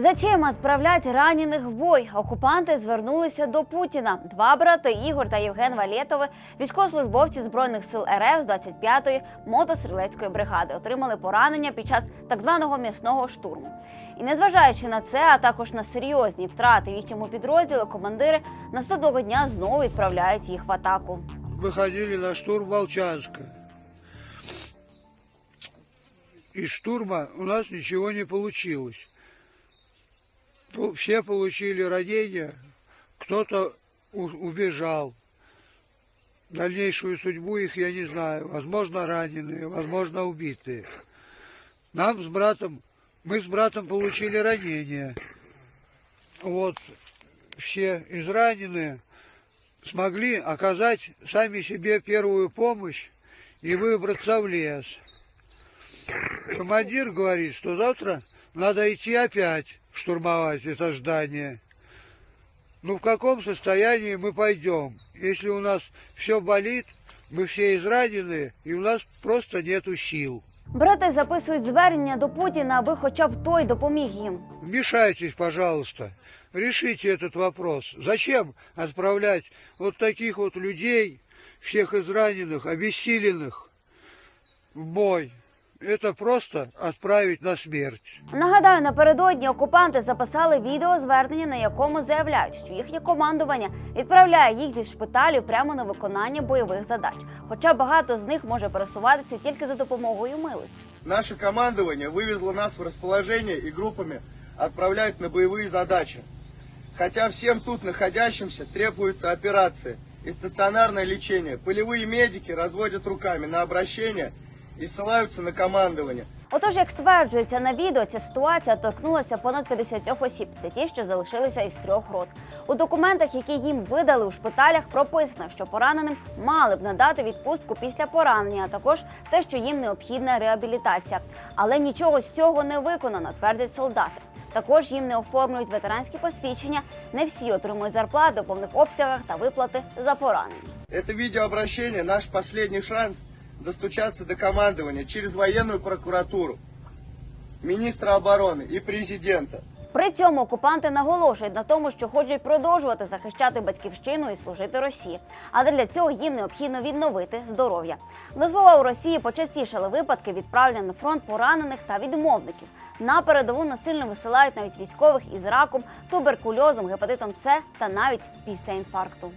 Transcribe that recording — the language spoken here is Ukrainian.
Зачем відправлять ранених в бой? Окупанти звернулися до Путіна. Два брати Ігор та Євген Валєтови, військовослужбовці збройних сил РФ з 25-ї мотострілецької бригади, отримали поранення під час так званого м'ясного штурму. І незважаючи на це, а також на серйозні втрати в їхньому підрозділі, командири наступного дня знову відправляють їх в атаку. выходили на штурм Волчанска. Из штурма у нас ничего не получилось. Пол- Все получили ранения, кто-то убежал. Дальнейшую судьбу их я не знаю. Возможно, раненые, возможно, убитые. Нам с братом, мы с братом получили ранения. Вот все израненные смогли оказать сами себе первую помощь и выбраться в лес. Командир говорит, что завтра надо идти опять штурмовать это здание. Ну в каком состоянии мы пойдем? Если у нас все болит, мы все изранены, и у нас просто нету сил. Брати записують звернення до Путіна, аби хоча б той допоміг їм. Вмешайтесь, пожалуйста, решите этот вопрос. Зачем отправлять вот таких вот людей, всех израненных, обессиленных, в бой? Это просто отправить на смерть. Нагадаю, напередодні окупанти записали відеозвернення, на якому заявляють, що їхнє командування відправляє їх зі шпиталю прямо на виконання бойових задач. Хоча багато з них може пересуватися тільки за допомогою милиць. Наше командование вывезло нас в расположение и группами отправляет на боевые задачи. Хотя всем тут находящимся требуется операция и стационарное лечение. Полевые медики разводят руками на обращение и ссылаются на командование. Отож, як стверджується на відео, ця ситуація торкнулася понад 50 осіб. Це ті, що залишилися із трьох рот. У документах, які їм видали у шпиталях, прописано, що пораненим мали б надати відпустку після поранення, а також те, що їм необхідна реабілітація. Але нічого з цього не виконано, твердять солдати. Також їм не оформлюють ветеранські посвідчення. Не всі отримують зарплати у повних обсягах та виплати за поранення. Это видеообращение наш последний шанс достучаться до командования через военную прокуратуру, министра обороны и президента. При цьому окупанти наголошують на тому, що хочуть продовжувати захищати батьківщину і служити Росії. Але для цього їм необхідно відновити здоров'я. До слова, у Росії почастішали випадки відправлення на фронт поранених та відмовників. На передову насильно висилають навіть військових із раком, туберкульозом, гепатитом С та навіть після інфаркту.